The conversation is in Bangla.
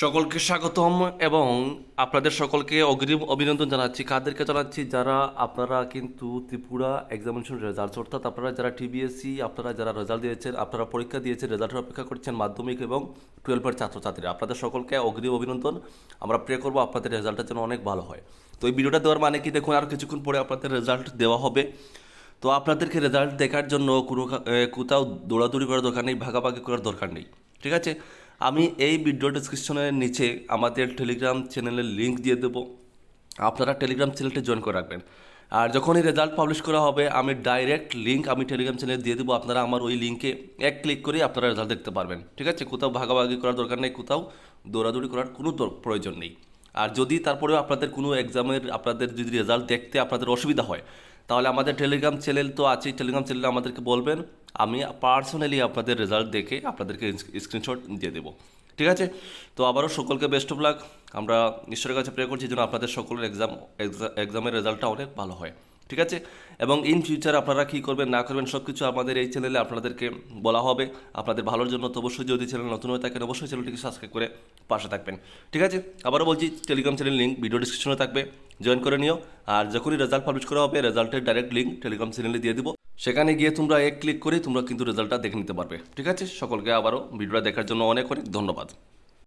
সকলকে স্বাগতম এবং আপনাদের সকলকে অগ্রিম অভিনন্দন জানাচ্ছি। কাদেরকে জানাচ্ছি? যারা আপনারা কিন্তু ত্রিপুরা এক্সামিনেশন রেজাল্ট অর্থাৎ আপনারা যারা টিবিএসসি আপনারা যারা রেজাল্ট দিয়েছেন, আপনারা পরীক্ষা দিয়েছেন রেজাল্টের অপেক্ষা করছেন মাধ্যমিক এবং টুয়েলভের ছাত্রছাত্রীরা, আপনাদের সকলকে অগ্রিম অভিনন্দন। আমরা প্রে করব আপনাদের রেজাল্টটা যেন অনেক ভালো হয়। তো এই ভিডিওটা দেওয়ার মানে কি? দেখুন, আর কিছুক্ষণ পরে আপনাদের রেজাল্ট দেওয়া হবে। তো আপনাদেরকে রেজাল্ট দেখার জন্য কোনো কোথাও দৌড়াদৌড়ি করার দরকার নেই, ভাগাভাগি করার দরকার নেই। ঠিক আছে? আমি এই ভিডিও ডিসক্রিপশনের নিচে আমাদের টেলিগ্রাম চ্যানেলের লিঙ্ক দিয়ে দেবো। আপনারা টেলিগ্রাম চ্যানেলটা জয়েন করে রাখবেন। আর যখনই রেজাল্ট পাবলিশ করা হবে, আমি ডাইরেক্ট লিঙ্ক আমি টেলিগ্রাম চ্যানেলে দিয়ে দেবো। আপনারা আমার ওই লিঙ্কে এক ক্লিক করে আপনারা রেজাল্ট দেখতে পারবেন। ঠিক আছে? কোথাও ভাগাভাগি করার দরকার নেই, কোথাও দৌড়াদৌড়ি করার কোনো প্রয়োজন নেই। আর যদি তারপরেও আপনাদের কোনো এক্সামের আপনাদের যদি রেজাল্ট দেখতে আপনাদের অসুবিধা হয়, তাহলে আমাদের টেলিগ্রাম চ্যানেল তো আছেই। টেলিগ্রাম চ্যানেলে আমাদেরকে বলবেন। আমি পার্সোনালি আপনাদের রেজাল্ট দেখে আপনাদেরকে স্ক্রিনশট দিয়ে দেবো। ঠিক আছে? তো আবারও সকলকে বেস্ট অফ লাক আমরা ঈশ্বরের কাছে প্রে করছি যেন আপনাদের সকলের এক্সাম এক্সামের রেজাল্টটা অনেক ভালো হয়। ঠিক আছে? এবং ইন ফিউচার আপনারা কী করবেন, না করবেন সব কিছু আমাদের এই চ্যানেলে আপনাদেরকে বলা হবে। আপনাদের ভালোর জন্য তো অবশ্যই যদি চ্যানেল নতুন হয়ে থাকেন, অবশ্যই চ্যানেলটিকে সাবস্ক্রাইব করে পাশে থাকবেন। ঠিক আছে? আবারও বলছি টেলিগ্রাম চ্যানেল লিঙ্ক ভিডিও ডিসক্রিপশনে থাকবে। জয়েন করে নিও। আর যখনই রেজাল্ট পাবলিশ করা হবে রেজাল্টের ডাইরেক্ট লিঙ্ক টেলিগ্রাম চ্যানেলে দিয়ে দিব। সেখানে গিয়ে তোমরা এক ক্লিক করে তোমরা কিন্তু রেজাল্টটা দেখে নিতে পারবে। ঠিক আছে? সকলকে আবারও ভিডিওটা দেখার জন্য অনেক অনেক ধন্যবাদ।